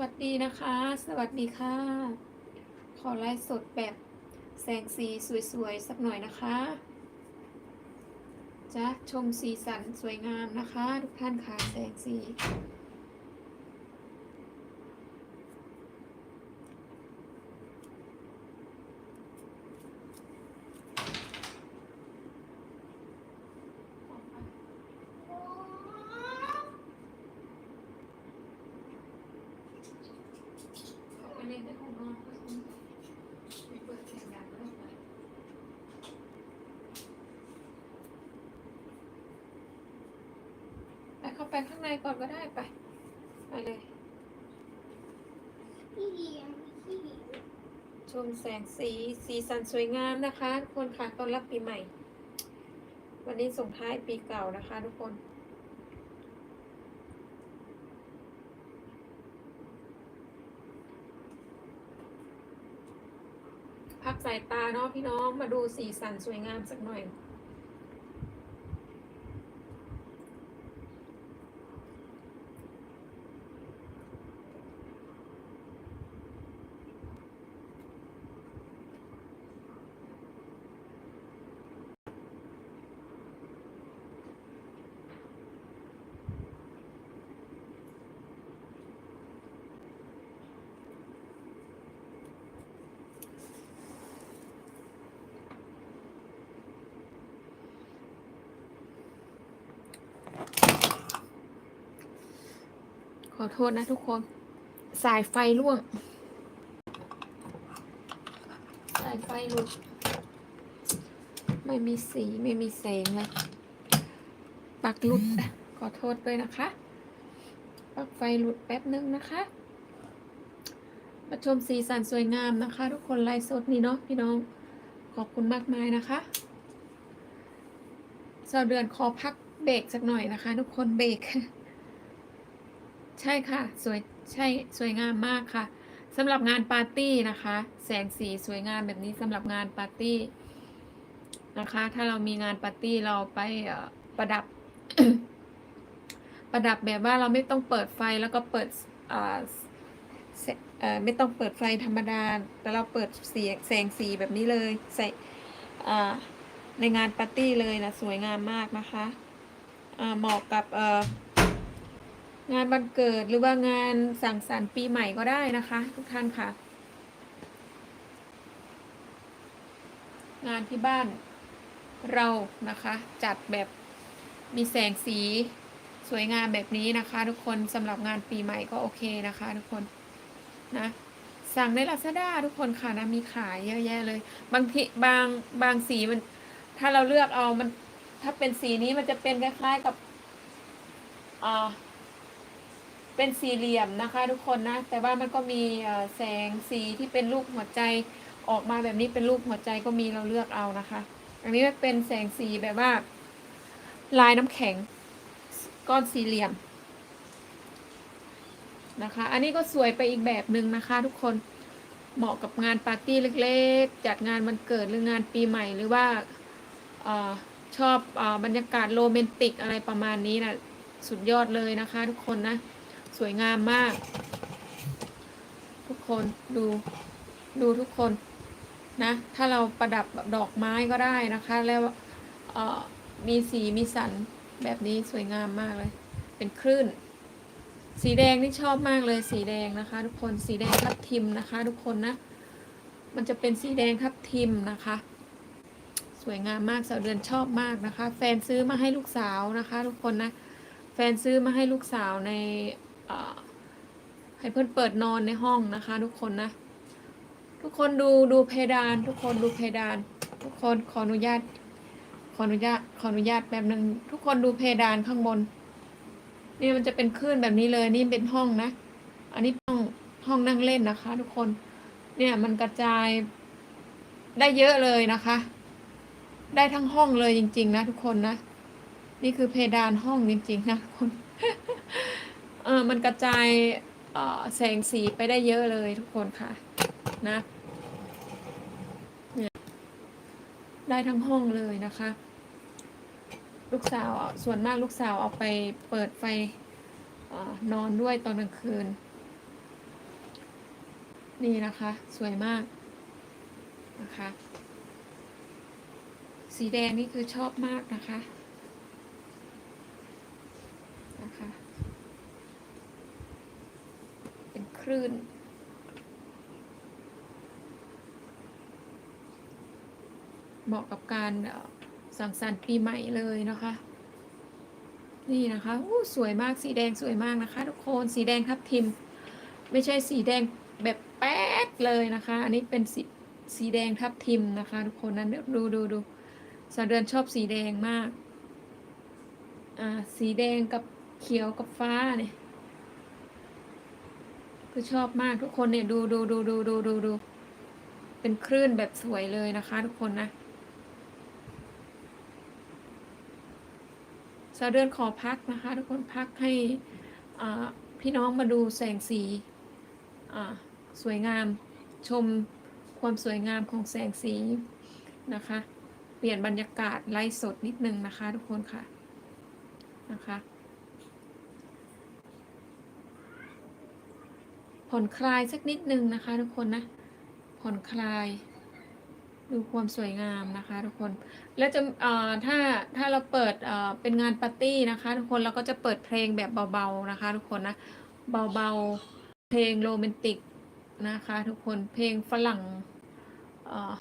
วัสดีนะคะ สวัสดีค่ะ ขอไลฟ์สดแบบแสงสีสวยๆ สักหน่อยนะคะจะชมสีสันสวยงามนะคะ ทุกท่านค่ะแสงสี เขาไปเล่นในห้องนอนก็ต้องมีเปิดเสียงดังเข้าไป ไปข้าไปข้างในก่อนก็ได้ไป ไปเลย พี่เลี้ยงพี่เลี้ยงชมแสงสีสีสันสวยงามนะคะทุกคนค่ะต้อนรับปีใหม่ วันนี้ส่งท้ายปีเก่านะคะ ทุกคนพักสายตาเนาะพี่น้องมาดูสีสันสวยงามสักหน่อย อโทษนะทุกคน สายไฟร่วง สายไฟหลุด ไม่มีสีไม่มีแสงเลยปักหลุด ขอโทษด้วยนะคะปักไฟหลุดแป๊บนึงนะคะ มาชมสีสันสวยงามนะคะ ทุกคนไลฟ์สดนี่เนาะพี่น้อง ขอบคุณมากมายนะคะสาวเดือนขอพักเบรกสักหน่อยนะคะ ทุกคนเบรก ใช่ค่ะ สวยใช่สวยงามมากค่ะสำหรับงานปาร์ตี้นะคะ แสงสีสวยงามแบบนี้สำหรับงานปาร์ตี้นะคะ ถ้าเรามีงานปาร์ตี้เราไปประดับ ประดับแบบว่าเราไม่ต้องเปิดไฟแล้วก็เปิดไม่ต้องเปิดไฟธรรมดา แต่เราเปิดเสียงแสงสีแบบนี้เลยใส่ในงานปาร์ตี้เลยนะสวยงามมากนะคะเหมาะกับ งานวันเกิดหรือว่างานสังสรรค์ปีใหม่ก็ได้นะคะ ทุกท่านค่ะ งานที่บ้านเรานะคะ จัดแบบมีแสงสีสวยงามแบบนี้นะคะ ทุกคนสำหรับงานปีใหม่ก็โอเคนะคะ ทุกคนนะสั่งในลาซาด้าทุกคนค่ะนะมีขายเยอะแยะเลย บางทีบางบางสีมัน ถ้าเราเลือกเอามัน ถ้าเป็นสีนี้มันจะเป็นคล้ายๆกับอ่า เป็นสี่เหลี่ยมนะคะทุกคนนะ แต่ว่ามันก็มีแสงสีที่เป็นรูปหัวใจออกมาแบบนี้เป็นรูปหัวใจก็มีเราเลือกเอานะคะ อันนี้เป็นแสงสีแบบว่า ลายน้ำแข็ง ก้อนสี่เหลี่ยมนะคะ อันนี้ก็สวยไปอีกแบบหนึ่งนะคะทุกคนเหมาะกับงานปาร์ตี้เล็กๆ จัดงานวันเกิดหรืองานปีใหม่หรือว่าอชอบอบรรยากาศโรแมนติกอะไรประมาณนี้นะสุดยอดเลยนะคะทุกคนนะ สวยงามมาก ทุกคนดูดูทุกคนนะ ถ้าเราประดับแบบดอกไม้ก็ได้นะคะ แล้วมีสีมีสันแบบนี้สวยงามมากเลย เป็นคลื่น สีแดงนี่ชอบมากเลยสีแดงนะคะ ทุกคนสีแดงทับทิมนะคะ ทุกคนนะ มันจะเป็นสีแดงทับทิมนะคะ สวยงามมากสาวเดือนชอบมากนะคะ แฟนซื้อมาให้ลูกสาวนะคะ ทุกคนนะแฟนซื้อมาให้ลูกสาวใน ให้เพื่อนเปิดนอนในห้องนะคะ ทุกคนนะ ทุกคนดูดูเพดาน ทุกคนดูเพดาน ทุกคนขออนุญาต ขออนุญาตขออนุญาตแบบหนึ่งทุกคนดูเพดานข้างบนนี่มันจะเป็นคลื่นแบบนี้เลยนี่เป็นห้องนะ อันนี้ห้องห้องนั่งเล่นนะคะ ทุกคนเนี่ยมันกระจายได้เยอะเลยนะคะ ได้ทั้งห้องเลยจริง ๆ นะ ทุกคนนะ นี่คือเพดานห้องจริง ๆ นะทุกคน เออมันกระจายเอ่อแสงสีไปได้เยอะเลยทุกคนค่ะนะได้ทั้งห้องเลยนะคะ ลูกสาวอะส่วนมากลูกสาวเอาไปเปิดไฟอนอนด้วยตอนกลางคืน นี่นะคะ สวยมากนะคะ สีแดงนี่คือชอบมากนะคะ ลื่น เหมาะกับการเอ่อสังสรรค์ปีใหม่เลยนะคะ นี่นะคะอู้สวยมากสีแดงสวยมากนะคะ ทุกคนสีแดงทับทิม ไม่ใช่สีแดงแบบแป๊ดเลยนะคะ อันนี้เป็นสีสีแดงทับทิมนะคะ ทุกคนนั้นดูดูดูสาเดือนชอบสีแดงมาก อ่า สีแดงกับเขียวกับฟ้าเนี่ย คือชอบมากทุกคนเนี่ยดูดูดูดูดูดูดูเป็นคลื่นแบบสวยเลยนะคะ ทุกคนนะสาวเดือนขอพักนะคะ ทุกคนพักให้พี่น้องมาดูแสงสีสวยงามชมความสวยงามของแสงสีนะคะ เปลี่ยนบรรยากาศไล่สดนิดนึงนะคะ ทุกคนค่ะนะคะ ผ่อนคลายสักนิดนึงนะคะ ทุกคนนะ ผ่อนคลาย ดูความสวยงามนะคะ ทุกคน แล้วจะถ้าถ้าเราเปิดเป็นงานปาร์ตี้นะคะ ทุกคนเราก็จะเปิดเพลงแบบเบาๆนะคะ ทุกคนนะเบาๆเพลงโรแมนติกนะคะ ทุกคนเพลงฝรั่งเอ่อ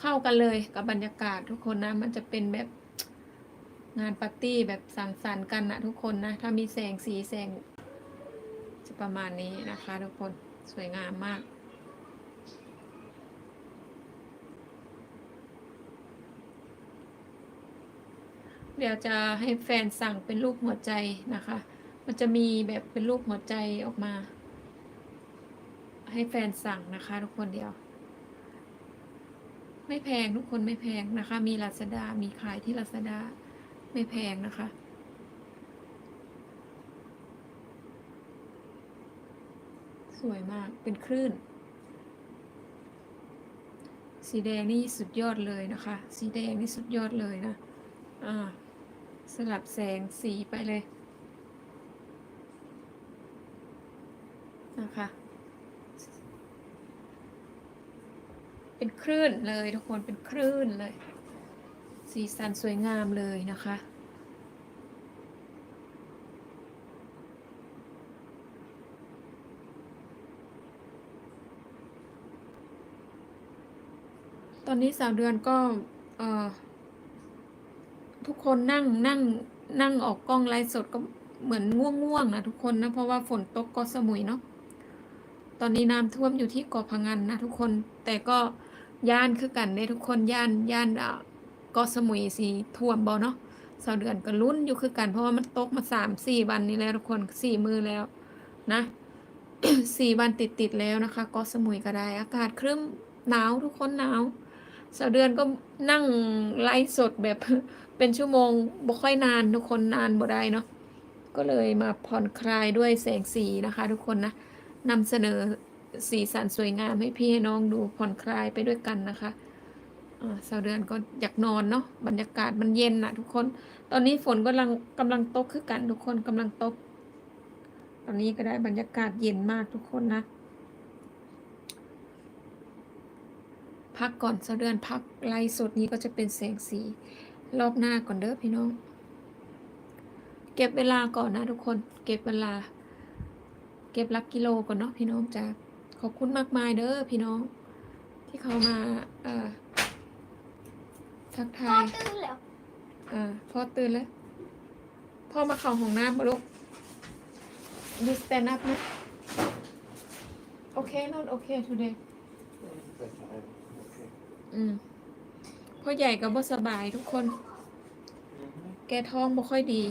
เข้ากันเลยกับบรรยากาศทุกคนนะมันจะเป็นแบบงานปาร์ตี้แบบสังสรรค์กันนะทุกคนนะถ้ามีแสงสีแสง จะประมาณนี้นะคะทุกคนสวยงามมากเดี๋ยวจะให้แฟนสั่งเป็นรูปหัวใจนะคะ มันจะมีแบบเป็นรูปหัวใจออกมา ให้แฟนสั่งนะคะทุกคนเดียว ไม่แพงทุกคนไม่แพงนะคะ มีลาซาด้ามีขายที่ลาซาด้าไม่แพงนะคะ สวยมากเป็นคลื่น สีแดงนี่สุดยอดเลยนะคะ สีแดงนี่สุดยอดเลยนะอ่าสลับแสงสีไปเลยนะคะ เป็นคลื่นเลยทุกคนเป็นคลื่นเลย สีสันสวยงามเลยนะคะ ต อนนี้สาวเดือนก็เอ่อทุกคนนั่งนั่งนั่งออกกล้องไลฟ์สดก็เหมือนง่วงๆนะทุกคนนะเพราะว่าฝนตกกาะสมุยเนาะตอนนี้น้ำท่วมอยู่ที่เกาะพังงานนะทุกคน แต่ก็ย่านคือกันเนี่ยทุกคนย่านย่านอะเกาะสมุยสีท่วมบ่เนาะสาวเดือนก็ลุ้นอยู่คือกัน เพราะว่ามันตกมาสามสี่วันนี้แล้วทุกคนสี่มือแล้วนะสี่วันติดติดแล้วนะคะเกาะสมุยก็ได้ อากาศครึ้มหนาวทุกคนหนาว สาวเดือนก็นั่งไลฟ์สดแบบเป็นชั่วโมงบ่ค่อยนานทุกคนนานบ่ได้เนาะก็เลยมาผ่อนคลายด้วยแสงสีนะคะ ทุกคนนะนำเสนอสีสันสวยงามให้พี่ให้น้องดูผ่อนคลายไปด้วยกันนะคะสาวเดือนก็อยากนอนเนาะบรรยากาศมันเย็นนะทุกคน ตอนนี้ฝนกำลังกำลังตกคือกันทุกคนกำลังตก ตอนนี้ก็ได้บรรยากาศเย็นมากทุกคนนะ พักก่อนสาวเดือนพักไลฟ์สดนี้ก็จะเป็นแสงสี รอบหน้าก่อนเด้อพี่น้อง เก็บเวลาก่อนนะทุกคน เก็บเวลา เก็บลักกิโลก่อนเนาะพี่น้องจ้าขอบคุณมากมายเด้อพี่น้อง ที่เขามาเอ่อทักพ่อทายตื่นแล้วอ่าพ่อตื่นแล้ว พ่อมาเข้าห้องน้ำมาลูก you stand up นะโอเค not okay today Okay. อืมพ่อใหญ่ก็บ่สบายทุกคน แกท้องบ่ค่อยดี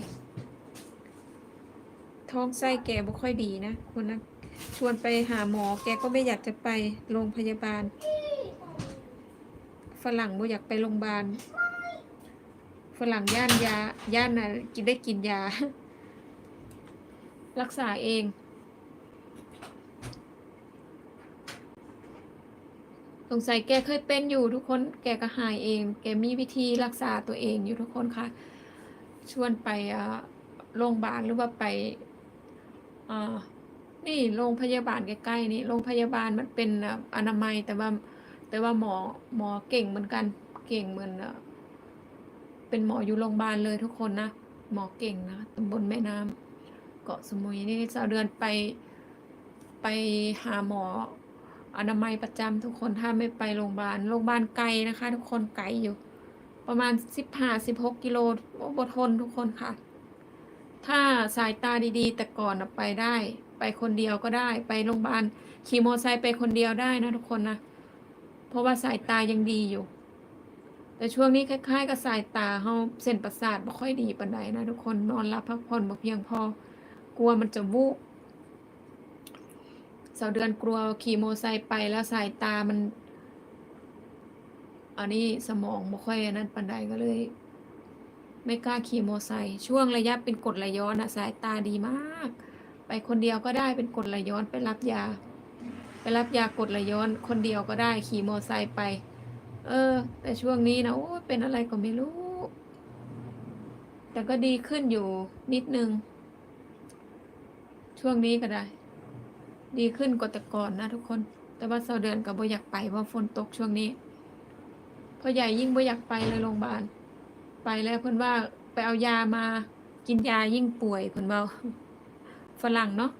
ท้องไส้แกบ่ค่อยดีนะคนนะชวนไปหาหมอ แกก็ไม่อยากจะไปโรงพยาบาล ฝรั่งบ่อยากไปโรงพยาบาล ฝรั่งย่านยา ย่านน่ะกินได้กินยา รักษาเอง สงสัยแกเคยเป็นอยู่ทุกคนแกก็หายเอง แกมีวิธีรักษาตัวเองอยู่ทุกคนค่ะ ชวนไปอ่าโรงพยาบาลหรือว่าไปอ่านี่โรงพยาบาลใกล้ๆนี่โรงพยาบาลมันเป็นอนามัยแต่ว่าแต่ว่าหมอหมอเก่งเหมือนกันเก่งเหมือนเป็นหมออยู่โรงพยาบาลเลยทุกคนนะหมอเก่งนะตำบลแม่น้ำเกาะสมุยนี่สาวเดือนไปไปหาหมอ อนามัยประจำทุกคนถ้าไม่ไปโรงพยาบาลโรงพยาบาลไกลนะคะ ทุกคนไกลอยู่ ประมาณสิบห้าสิบหกกิโลโอ้บทนทุกคนค่ะ ถ้าสายตาดีๆ แต่ก่อนไปได้ ไปคนเดียวก็ได้ ไปโรงพยาบาลขี่มอเตอร์ไซค์ไปคนเดียวได้นะทุกคนนะเพราะว่าสายตายังดีอยู่ แต่ช่วงนี้คล้าย ๆ กับสายตาเฮาเส้นประสาทบ่ค่อยดีปานใดนะทุกคนนอนหลับพักผ่อนบ่เพียงพอกลัวมันจะวูบ สาวเดือนกลัวขี่มอไซค์ไปแล้วสายตามัน อันนี้สมองบ่ค่อยอันนั้นปานใดก็เลย ไม่กล้าขี่มอไซค์ช่วงระยะเป็นกดไหลย้อนอะสายตาดีมาก ไปคนเดียวก็ได้เป็นกดไหลย้อนไปรับยา ไปรับยากดไหลย้อน คนเดียวก็ได้ขี่มอไซค์ไป เออ แต่ช่วงนี้นะโอ้เป็นอะไรก็ไม่รู้ แต่ก็ดีขึ้นอยู่นิดนึง ช่วงนี้ก็ได้ ดีขึ้นกว่าแต่ก่อนนะทุกคน แต่ว่าเสาเดือนกับบ่อยากไปเพราะฝนตกช่วงนี้พ่อใหญ่ยิ่งบ่อยากไปเลยโรงพยาบาล ไปแล้วเพิ่นว่าไปเอายามากินยายิ่งป่วยเพิ่นเบาฝรั่งเนาะ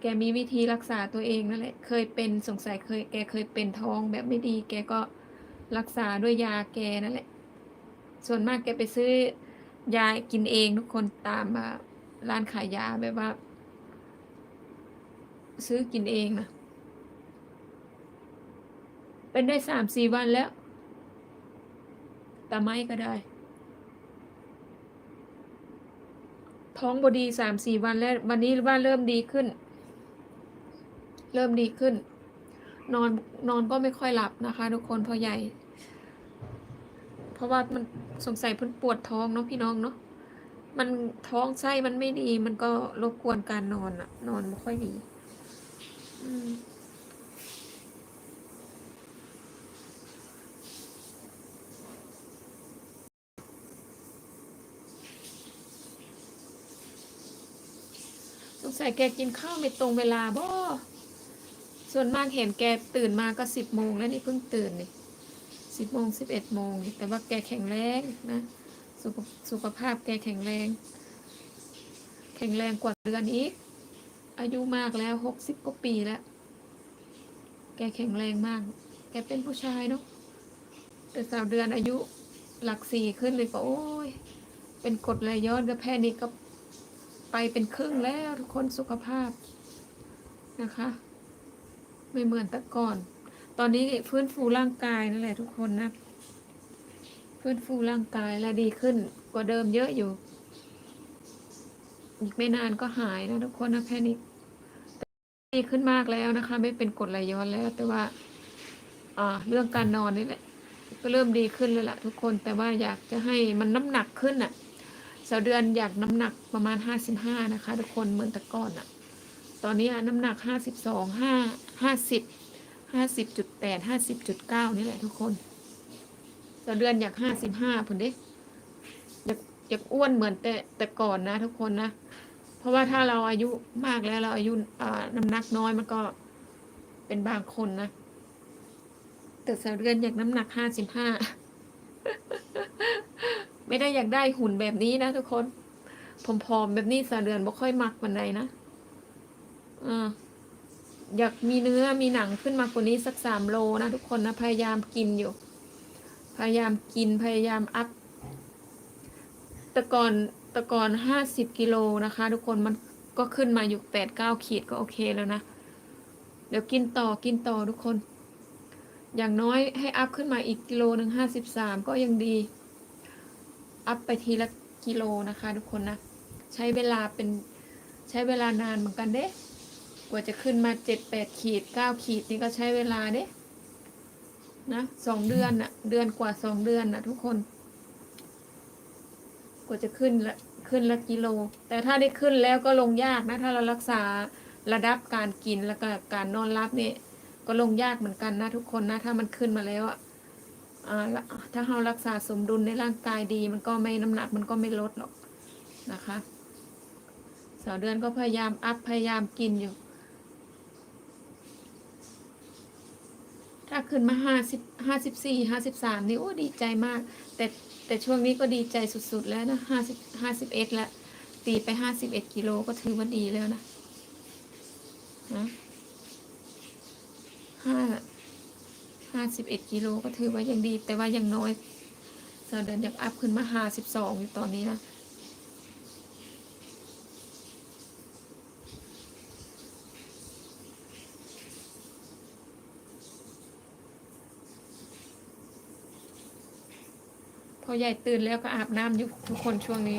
แกมีวิธีรักษาตัวเองนั่นแหละ เคยเป็นสงสัยเคย แกเคยเป็นท้องแบบไม่ดี แกก็รักษาด้วยยาแกนั่นแหละ ส่วนมากแกไปซื้อยากินเองทุกคนตามมาร้านขายยาแบบว่า ซื้อกินเองนะเป็นได้สามสี่วันแล้วตาไม้ก็ได้ ท้องบดีสามสี่วันแล้ว วันนี้ว่าเริ่มดีขึ้น เริ่มดีขึ้น นอนนอนก็ไม่ค่อยหลับนะคะ ทุกคนพราะใหญ่ เพราะว่ามันสงสัยเพิ่นปวดท้องเนาะพี่น้องเนาะมันท้องไส้มันไม่ดีมันก็รบกวนการนอนอะนอนไม่ค่อยดี สงสัยแกกินข้าวไม่ตรงเวลาบ่ส่วนมากเห็นแกตื่นมาก็สิบโมงแล้วนี่เพิ่งตื่นนี่สิบโมงสิบเอ็ดโมงแต่ว่าแกแข็งแรงนะสุขสุขภาพแกแข็งแรง แข็งแรงกว่าเดือนอีก อายุมากแล้วหกสิบกว่าปีแล้ว แกแข็งแรงมาก แกเป็นผู้ชายเนาะ แต่สาวเดือนอายุหลักสี่ขึ้นเลยก็โอ้ย เป็นกดไหลย้อนกับแพนิคก็ไปเป็นครึ่งแล้วทุกคนสุขภาพนะคะ ไม่เหมือนแต่ก่อน ตอนนี้ฟื้นฟูร่างกายนั่นแหละทุกคนนะ ฟื้นฟูร่างกายและดีขึ้นกว่าเดิมเยอะอยู่ อีกไม่นานก็หายนะทุกคนนะแพนิค ดีขึ้นมากแล้วนะคะ ไม่เป็นกรดไหลย้อนแล้ว แต่ว่าอ่าเรื่องการนอนนี่แหละ ก็เริ่มดีขึ้นแล้วล่ะทุกคนแต่ว่าอยากจะให้มันน้ำหนักขึ้นอะสาวเดือนอยากน้ำหนักประมาณห้าสิบห้านะคะ ทุกคนเหมือนแต่ก่อนอะตอนนี้น้ำหนักห้าสิบสองห้าห้าสิบห้าสิบจุดแปดห้าสิบจุดเก้านี่แหละทุกคนสาวเดือนอยากห้าสิบห้าผลเด้อยากอยากอ้วนเหมือนแต่แต่ก่อนนะ ทุกคนนะ ราะว่าถ้าเราอายุมากแล้วเราอายุน้ำหนักน้อยมันก็เป็นบางคนนะ แต่สาวเดือนอยากน้ำหนักห้าสิบห้าไม่ได้อยากได้หุ่นแบบนี้นะทุกคนผอมๆแบบนี้สาเดือนบ่ค่อยมักวันใดนะอ่าอยากมีเนื้อมีหนังขึ้นมากว่านี้สักสามโลนะทุกคนนะพยายามกินอยู่ พยายามกินพยายามอัพแต่ก่อน ต่ก่อนห้าสิบกิโลนะคะ ทุกคนมันก็ขึ้นมาอยู่แปดเก้าขีดก็โอเคแล้วนะ เดี๋ยวกินต่อกินต่อทุกคน อย่างน้อยให้อัพขึ้นมาอีกกิโลหนึ่งห้าสิบสามก็ยังดี อัพไปทีละกิโลนะคะ ทุกคนนะ ใช้เวลาเป็นใช้เวลานานเหมือนกันเด้ กว่าจะขึ้นมาเจ็ดแปดขีดเก้าขีดนี่ก็ใช้เวลาเด้ นะสองเดือนนะเดือนกว่าสองเดือนนะทุกคน กว่าจะขึ้นละ ขึ้นละกิโล แต่ถ้าได้ขึ้นแล้วก็ลงยากนะ ถ้าเรารักษาระดับการกินแล้วก็การนอนรับเนี่ยก็ลงยากเหมือนกันนะทุกคนนะ ถ้ามันขึ้นมาแล้วอะอ่าละถ้าเรารักษาสมดุลในร่างกายดี มันก็ไม่น้ำหนักมันก็ไม่ลดหรอกนะคะสสาวเดือนก็พยายามอัพพยายามกินอยู่ ถ้าขึ้นมาห้าสิบห้าสิบสี่ห้าสิบสามนี่โอ้ดีใจมาก แต่ แต่ช่วงนี้ก็ดีใจสุดๆแล้วนะห้าสิบห้าสิบเอ็ดละตีไปห้าสิบเอ็ดกิโลก็ถือว่าดีแล้วนะห้าห้าสิบเอ็ดกิโลก็ถือว่ายังดี แต่ว่ายังน้อยเสาเดินอยากอัพขึ้นมาห้าสิบสองอยู่ตอนนี้นะ พอใหญ่ตื่นแล้วก็อาบน้ำอยู่ทุกคนช่วงนี้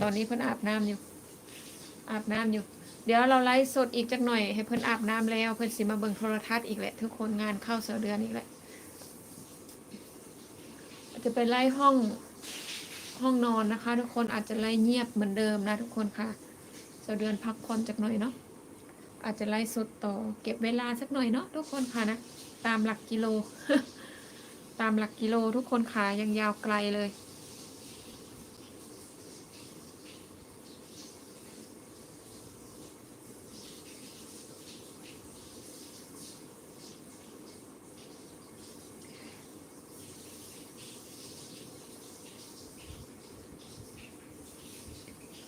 ตอนนี้เพิ่นอาบน้ำอยู่ อาบน้ำอยู่ เดี๋ยวเราไลฟ์สดอีกจักหน่อย ให้เพิ่นอาบน้ำแล้ว เพิ่นสิมาเบิ่งโทรทัศน์อีกแหละ ทุกคนงานเข้าเสาเดือนอีกแหละจะไปไล่ห้องห้องนอนนะคะ ทุกคนอาจจะไล่เงียบเหมือนเดิมนะ ทุกคนค่ะเสาเดือนพักผ่อนจักหน่อยเนาะอาจจะไล่สดต่อเก็บเวลาสักหน่อยเนาะทุกคนค่ะนะตามหลักกิโล ตามหลักกิโลทุกคนขายังยาวไกลเลย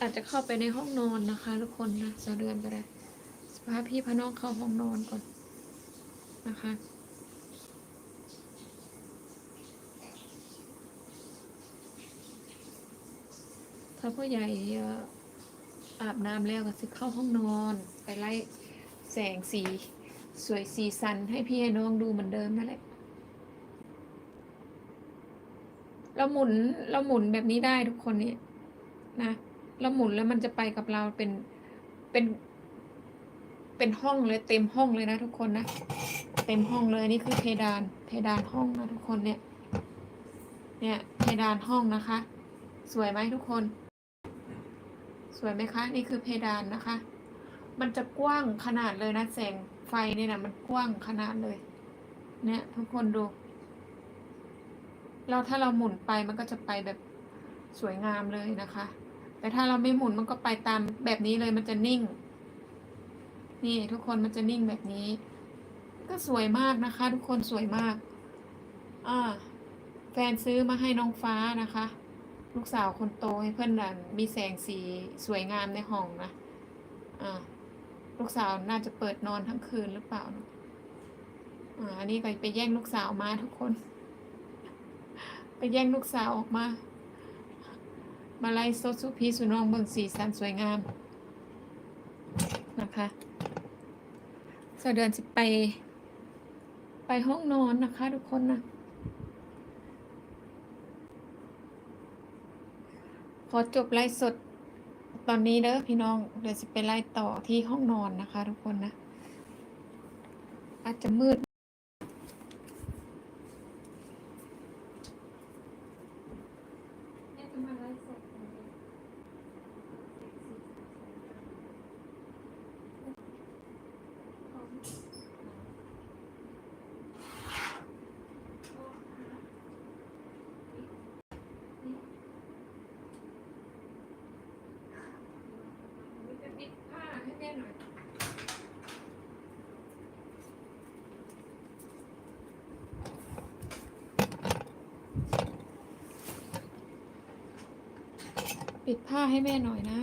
อาจจะเข้าไปในห้องนอนนะคะ ทุกคนนะสะเดือนก็ได้พาพี่พน้องเข้าห้องนอนก่อนนะคะ ถ้าผู้ใหญ่เอ่ออาบน้ำแล้วก็สิเข้าห้องนอน ไปไล่แสงสีสวยสีสันให้พี่ให้น้องดูเหมือนเดิมนั่นแหละเราหมุนเราหมุนแบบนี้ได้ทุกคนนี่นะเราหมุนแล้วมันจะไปกับเราเป็นเป็น เป็นห้องเลยเต็มห้องเลยนะทุกคนนะเต็มห้องเลยนี่คือเพดานเพดานห้องนะทุกคนเนี่ย เนี่ยเพดานห้องนะคะ สวยไหมทุกคน สวยไหมคะ นี่คือเพดานนะคะ มันจะกว้างขนาดเลยนะแสงไฟเนี่ยนะมันกว้างขนาดเลย เนี่ยทุกคนดู เราถ้าเราหมุนไปมันก็จะไปแบบสวยงามเลยนะคะ แต่ถ้าเราไม่หมุนมันก็ไปตามแบบนี้เลยมันจะนิ่ง นี่ทุกคนมันจะนิ่งแบบนี้ ก็สวยมากนะคะ ทุกคนสวยมาก อ่า แฟนซื้อมาให้น้องฟ้านะคะ ลูกสาวคนโตให้เพื่อนนันมีแสงสีสวยงามในห้องนะอ่าลูกสาวน่าจะเปิดนอนทั้งคืนหรือเปล่านะอ่าอันนี้ก็ไปแย่งลูกสาวมาทุกคน ไปแย่งลูกสาวออกมา มาไล่สดสุพีสุนองเบิ่งสีสันสวยงามนะคะสาวเดือนสิไป ไปห้องนอนนะคะทุกคนนะ ขอจบไลฟ์สดตอนนี้เด้อพี่น้องเดี๋ยวจะไปไล่ต่อที่ห้องนอนนะคะ ทุกคนนะ อาจจะมืด จะปิดผ้าให้แม่หน่อย ปิดผ้าให้แม่หน่อยนะ